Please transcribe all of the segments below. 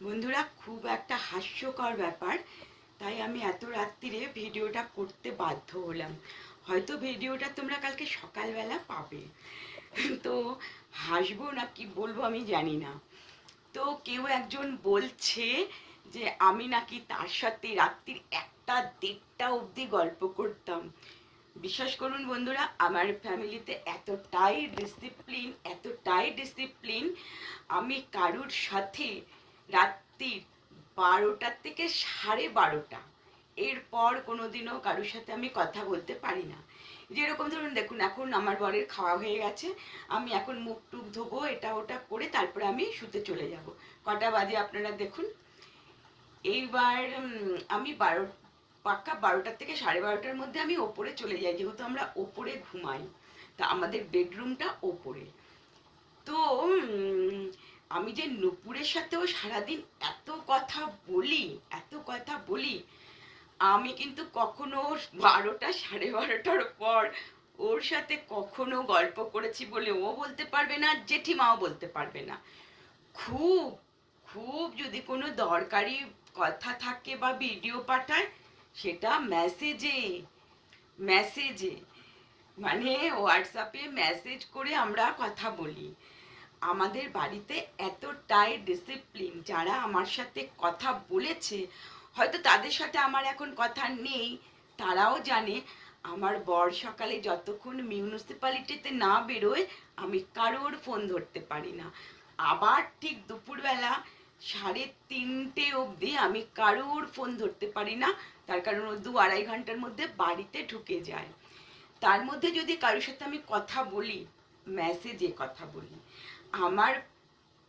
বন্ধুরা, খুব একটা হাস্যকর ব্যাপার। তাই আমি এত রাত্রিরে ভিডিওটা করতে বাধ্য হলাম। হয়তো ভিডিওটা তোমরা কালকে সকালবেলা পাবে। তো হাসবো না কি বলব আমি জানি না। তো কেউ একজন বলছে যে, আমি নাকি তার সাথে রাত্রির একটা দেড়টা অবধি গল্প করতাম। বিশ্বাস করুন বন্ধুরা, আমার ফ্যামিলিতে এতটাই ডিসিপ্লিন এতটাই ডিসিপ্লিন আমি কারুর সাথে রাত্রির বারোটার থেকে সাড়ে বারোটা। এরপর কোনো দিনও কারোর সাথে আমি কথা বলতে পারি না। যেরকম ধরুন, দেখুন, এখন আমার বরের খাওয়া হয়ে গেছে। আমি এখন মুখ টুক ধোবো, এটা ওটা করে তারপরে আমি শুতে চলে যাব। কটা বাজে আপনারা দেখুন। এইবার আমি বারো, পাক্কা বারোটার থেকে সাড়ে বারোটার মধ্যে আমি ওপরে চলে যাই, যেহেতু আমরা ওপরে ঘুমাই। তা আমাদের বেডরুমটা ওপরে। তো আমি যে নুপুরের সাথেও সারাদিন এত কথা বলি, এত কথা বলি, আমি কিন্তু কখনো বারোটা, সাড়ে বারোটার পর ওর সাথে কখনো গল্প করেছি বলে ও বলতে পারবে না, জেঠিমাও বলতে পারবে না। খুব খুব যদি কোনো দরকারি কথা থাকে বা ভিডিও পাঠায়, সেটা মেসেজে মেসেজে মানে হোয়াটসঅ্যাপে মেসেজ করে আমরা কথা বলি। আমাদের বাড়িতে এতটাই ডিসিপ্লিন যারা আমার সাথে কথা বলেছে, হয়তো তাদের সাথে আমার এখন কথা নেই, তারাও জানে, আমার বর সকালে যতক্ষণ মিউনিসিপ্যালিটিতে না বেরোয়, আমি কারোর ফোন ধরতে পারি না। আবার ঠিক দুপুরবেলা সাড়ে তিনটে অবধি আমি কারোর ফোন ধরতে পারি না, তার কারণ ও দু আড়াই ঘণ্টার মধ্যে বাড়িতে ঢুকে যায়। তার মধ্যে যদি কারোর সাথে আমি কথা বলি মেসেজে কথা বলি আমার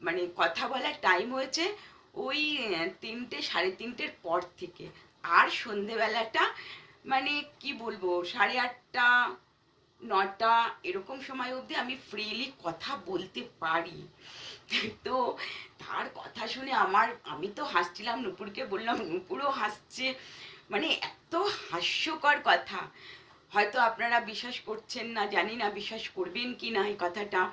মানে কথা বলার টাইম হয়েছে ওই তিনটে, সাড়ে তিনটের পর থেকে। আর সন্ধেবেলাটা মানে কি বলব, সাড়ে আটটা, নটা এরকম সময় অবধি আমি ফ্রিলি কথা বলতে পারি। তো তার কথা শুনে আমার, আমি তো হাসছিলাম, নুপুরকে বললাম, নুপুরও হাসছে। মানে এত হাস্যকর কথা। হয়তো আপনারা বিশ্বাস করছেন না, জানি না বিশ্বাস করবেন কি না এই কথাটা।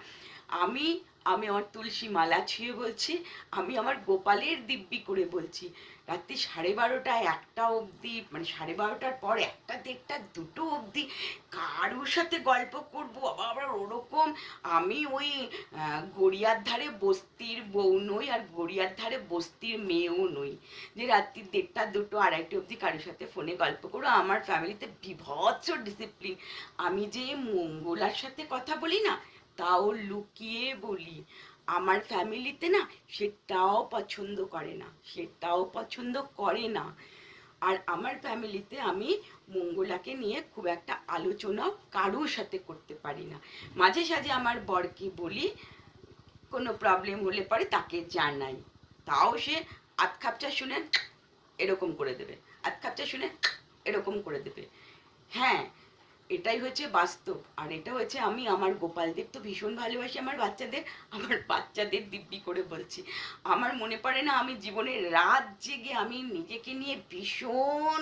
আমি আমি আমার তুলসী মালা ছুঁয়ে বলছি, আমি আমার গোপালের দিব্যি করে বলছি। রাত্রি সাড়ে বারোটা একটা অবধি মানে সাড়ে বারোটার পর একটা দেড়টা দুটো অবধি কারোর সাথে গল্প করব, আবার ওরকম আমি ওই গড়িয়ার ধারে বস্তির বউ নই আর গড়িয়ার ধারে বস্তির মেয়েও নই। যে রাত্রি দেড়টা দুটো আড়াইটে অবধি কারোর সাথে ফোনে গল্প করো আমার ফ্যামিলিতে বিভৎস ডিসিপ্লিন আমি যে মঙ্গলার সাথে কথা বলি না তাও লুকিয়ে বলি। আমার ফ্যামিলিতে না সেটাও পছন্দ করে না, সেটাও পছন্দ করে না। আর আমার ফ্যামিলিতে আমি মঙ্গলাকে নিয়ে খুব একটা আলোচনা কারোর সাথে করতে পারি না। মাঝে সাঝে আমার বরকে বলি, কোনো প্রবলেম হলে পরে তাকে জানাই। তাও সে আত খাপচা শুনে এরকম করে দেবে আত খাপচা শুনে এরকম করে দেবে। হ্যাঁ এটাই হচ্ছে বাস্তব। আর এটা হচ্ছে আমি, আমার গোপালদের তো ভীষণ ভালোবাসি আমার বাচ্চাদের আমার বাচ্চাদের দিব্যি করে বলছি। আমার মনে পড়ে না, আমি জীবনের রাত জেগে আমি নিজেকে নিয়ে ভীষণ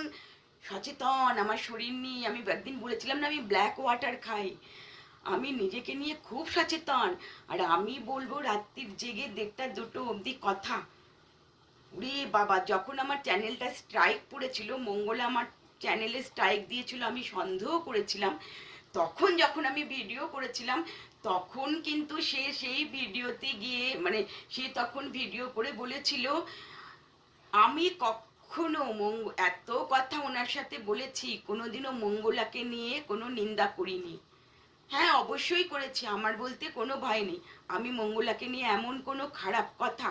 সচেতন, আমার শরীর নিয়ে। আমি একদিন বলেছিলাম না, আমি ব্ল্যাক ওয়াটার খাই। আমি নিজেকে নিয়ে খুব সচেতন। আর আমি বলব, রাত্রির জেগে দেড়টা দুটো অবধি কথা। উরে বাবা, যখন আমার চ্যানেলটা স্ট্রাইক পড়েছিল, মঙ্গলা আমার চ্যানেলে স্ট্রাইক দিয়েছিল, আমি সন্দেহ করেছিলাম। তখন যখন আমি ভিডিও করেছিলাম, তখন কিন্তু সে সেই ভিডিওতে গিয়ে মানে সে তখন ভিডিও করে বলেছিল, আমি কখনো মঙ্গ এত কথা ওনার সাথে বলেছি, কোনোদিনও মঙ্গলাকে নিয়ে কোনো নিন্দা করিনি। হ্যাঁ অবশ্যই করেছি, আমার বলতে কোনো ভয় নেই। আমি মঙ্গলাকে নিয়ে এমন কোনো খারাপ কথা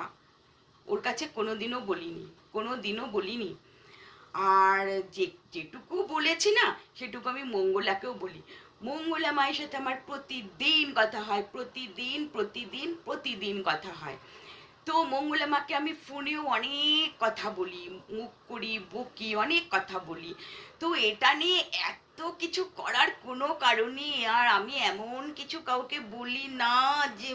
ওর কাছে কোনোদিনও বলিনি কোনো দিনও বলিনি। আর যে, যেটুকু বলেছি না, সেটুকু আমি মঙ্গলাকেও বলি। মঙ্গলা মায়ের সাথে আমার প্রতিদিন কথা হয়, প্রতিদিন প্রতিদিন প্রতিদিন কথা হয়। তো মঙ্গলা মাকে আমি ফোনেও অনেক কথা বলি, মুখ করি, বকি অনেক কথা বলি। তো এটা নিয়ে এত কিছু করার কোনো কারণে আর আমি এমন কিছু কাউকে বলি না যে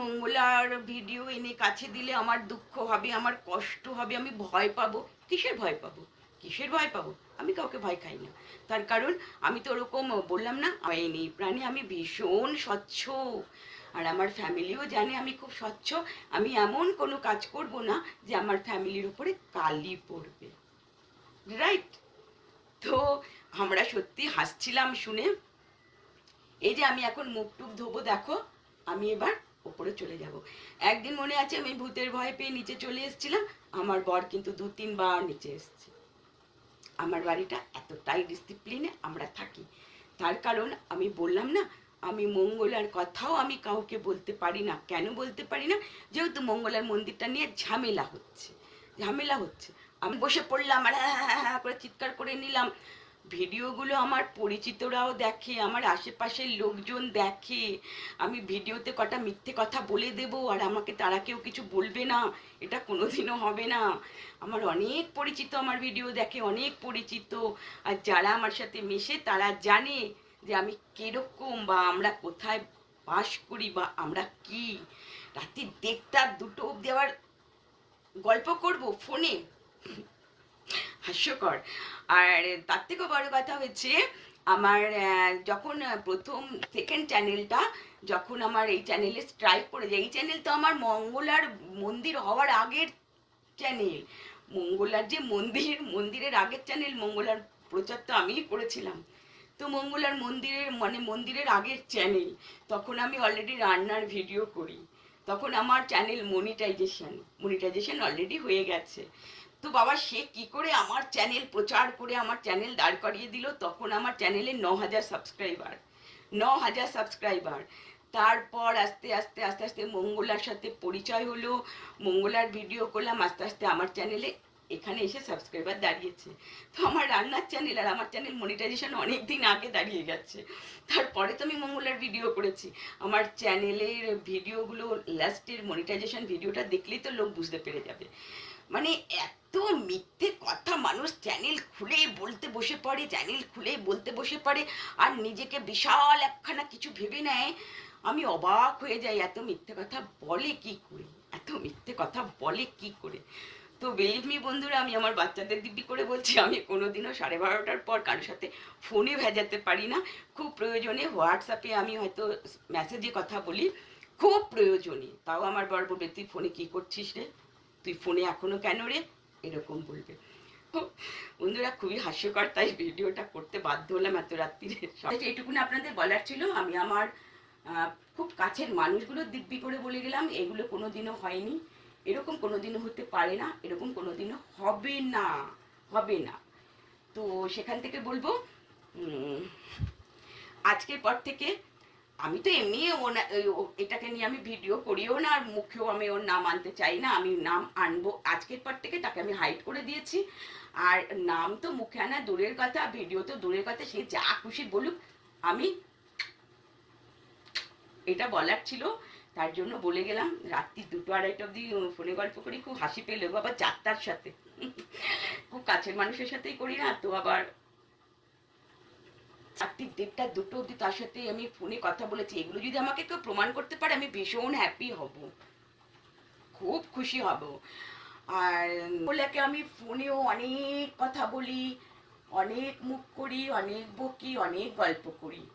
মঙ্গলার ভিডিও এনে কাছে দিলে আমার দুঃখ হবে, আমার কষ্ট হবে, আমি ভয় পাবো। কিসের ভয় পাবো? কিসের ভয় পাবো? আমি কাউকে ভয় খাই না। তার কারণ আমি তো ওরকম বললাম না নেই প্রাণী, আমি ভীষণ স্বচ্ছ। আর আমার ফ্যামিলিও জানে আমি খুব স্বচ্ছ। আমি এমন কোনো কাজ করব না যে আমার ফ্যামিলির উপরে কালি পড়বে। রাইট? তো আমরা সত্যি হাসছিলাম শুনে। এই যে আমি এখন মুখ টুক ধোবো, দেখো, আমি এবার ওপরে চলে যাব। একদিন মনে আছে আমি ভূতের ভয় পেয়ে নিচে চলে এসেছিলাম, আমার বর কিন্তু দু তিনবার নিচে এসেছে। আমার বাড়িটা এতটাই ডিসিপ্লিনে আমরা থাকি। তার কারণ আমি বললাম না, আমি মঙ্গলার কথাও আমি কাউকে বলতে পারি না। কেন বলতে পারি না? যেহেতু মঙ্গলার মন্দিরটা নিয়ে ঝামেলা হচ্ছে ঝামেলা হচ্ছে। আমি বসে পড়লাম, আর হ্যাঁ করে চিৎকার করে নিলাম। ভিডিওগুলো আমার পরিচিতরাও দেখে, আমার আশেপাশের লোকজন দেখে। আমি ভিডিওতে কটা মিথ্যে কথা বলে দেব, আর আমাকে তারা কেউ কিছু বলবে না। এটা কোনোদিনও হবে না। আমার অনেক পরিচিত আমার ভিডিও দেখে, অনেক পরিচিত। আর যারা আমার সাথে মেশে, তারা জানে যে আমি কীরকম বা আমরা কোথায় বাস করি বা আমরা কি। রাত্রি দেড়টা দুটো অব্দি আবার গল্প করব ফোনে। হাস্যকর। আর তার থেকেও বড় কথা হচ্ছে, আমার যখন প্রথম সেকেন্ড চ্যানেলটা যখন আমার এই চ্যানেলে স্ট্রাইক পড়ে যায়, এই চ্যানেল তো আমার মঙ্গলার মন্দির হওয়ার আগের চ্যানেল মঙ্গলার যে মন্দির, মন্দিরের আগের চ্যানেল মঙ্গলার প্রচার তো আমিই করেছিলাম। তো মঙ্গলার মন্দিরের মানে মন্দিরের আগের চ্যানেল তখন আমি অলরেডি রান্নার ভিডিও করি। তখন আমার চ্যানেল মনিটাইজেশন মনিটাইজেশন অলরেডি হয়ে গেছে। তো বাবা, সে কি করে আমার চ্যানেল প্রচার করে আমার চ্যানেল দাঁড় করিয়ে দিল? তখন আমার চ্যানেলে ন হাজার সাবস্ক্রাইবার ন হাজার সাবস্ক্রাইবার তারপর আস্তে আস্তে আস্তে আস্তে মঙ্গলার সাথে পরিচয় হলো। মঙ্গলার ভিডিও করলাম, আস্তে আস্তে আমার চ্যানেলে এখানে এসে সাবস্ক্রাইবার দাঁড়িয়েছে। তো আমার রান্নার চ্যানেল আর আমার চ্যানেল মনিটাইজেশন অনেক দিন আগে দাঁড়িয়ে গেছে। তারপরে তো আমি মঙ্গলার ভিডিও করেছি। আমার চ্যানেলের ভিডিওগুলো লাস্টের মনিটাইজেশন ভিডিওটা দেখলেই তো লোক বুঝতে পেরে যাবে। মানে এত মিথ্যে কথা মানুষ চ্যানেল খুলে বলতে বসে পড়ে চ্যানেল খুলে বলতে বসে পড়ে, আর নিজেকে বিশাল একখানা কিছু ভেবে নেয়। আমি অবাক হয়ে যাই, এত মিথ্যে কথা বলে কি করে? এত মিথ্যে কথা বলে কি করে? তো বিলিভ মি বন্ধুরা, আমি আমার বাচ্চাদের দিব্যি করে বলছি, আমি কোনোদিনও সাড়ে বারোটার পর কারোর সাথে ফোনে ভেজাতে পারি না। খুব প্রয়োজনে হোয়াটসঅ্যাপে আমি হয়তো মেসেজে কথা বলি, খুব প্রয়োজনে। তাও আমার বর বলবে তুই ফোনে কী করছিস রে? তুই ফোনে এখনও কেন রে? এরকম বলবে। বন্ধুরা, খুবই হাস্যকর, তাই ভিডিওটা করতে বাধ্য হলাম এত রাত্রিরে। এইটুকুনি আপনাদের বলার ছিল, আমি আমার খুব কাছের মানুষগুলোর দিব্যি করে বলে গেলাম, এগুলো কোনোদিনও হয়নি। এরকম কোনোদিনও হতে পারে না, এরকম কোনোদিনও হবে না হবে না। তো সেখান থেকে বলব আজকের পর থেকে আমি তো এমনি এটাকে নিয়ে আমি ভিডিও করিও না, আর মুখেও আমি ওর নাম আনতে চাই না, আমি নাম আনব। আজকের পর থেকে তাকে আমি হাইড করে দিয়েছি। আর নাম তো মুখে আনা দূরের কথা ভিডিও তো দূরের কথা, সে যা খুশি বলুক, আমি এটা বলার ছিল। তার জন্য বলে গেলাম, রাত্রি দুটো আড়াইটা অবধি ফোনে গল্প করি, খুব হাসি পেলে আবার যাত্রার সাথে। খুব কাছের মানুষের সাথেই করি না, তো আবার রাত্রি দেড়টা দুটো অবধি তার সাথে আমি ফোনে কথা বলেছি। এগুলো যদি আমাকে কেউ প্রমাণ করতে পারে, আমি ভীষণ হ্যাপি হব। খুব খুশি হব। আর বলেকে আমি ফোনেও অনেক কথা বলি, অনেক মুখ করি, অনেক বকি, অনেক গল্প করি।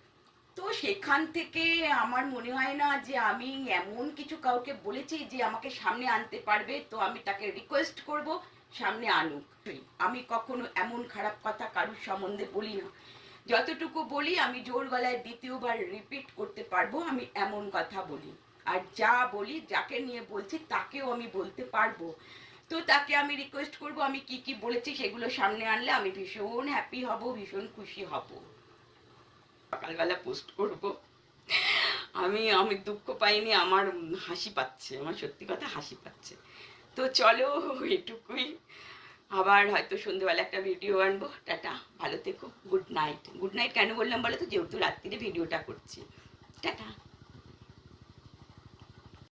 তো সেখান থেকে আমার মনে হয় না যে আমি এমন কিছু কাউকে বলেছি যে আমাকে সামনে আনতে পারবে, তো আমি তাকে রিকোয়েস্ট করব, সামনে আনুক। আমি কখনো এমন খারাপ কথা কারুর সম্বন্ধে বলি না। যতটুকু বলি, আমি জোর গলায় দ্বিতীয়বার রিপিট করতে পারব, আমি এমন কথা বলি। আর যা বলি, যাকে নিয়ে বলছি, তাকেও আমি বলতে পারব। তো তাকে আমি রিকোয়েস্ট করব, আমি কি কি বলেছি সেগুলো সামনে আনলে আমি ভীষণ হ্যাপি হব, ভীষণ খুশি হব। সকালবেলা পোস্ট করব। আমি আমি দুঃখ পাইনি, আমার হাসি পাচ্ছে, আমার সত্যি কথা হাসি পাচ্ছে। তো চলো, এটুকুই। আবার হয়তো সন্ধ্যেবেলা একটা ভিডিও আনব। টাটা, ভালো থেকো গুড নাইট গুড নাইট কেন বললাম বলো তো? যেহেতু রাত্রিরে ভিডিওটা করছি। টাটা।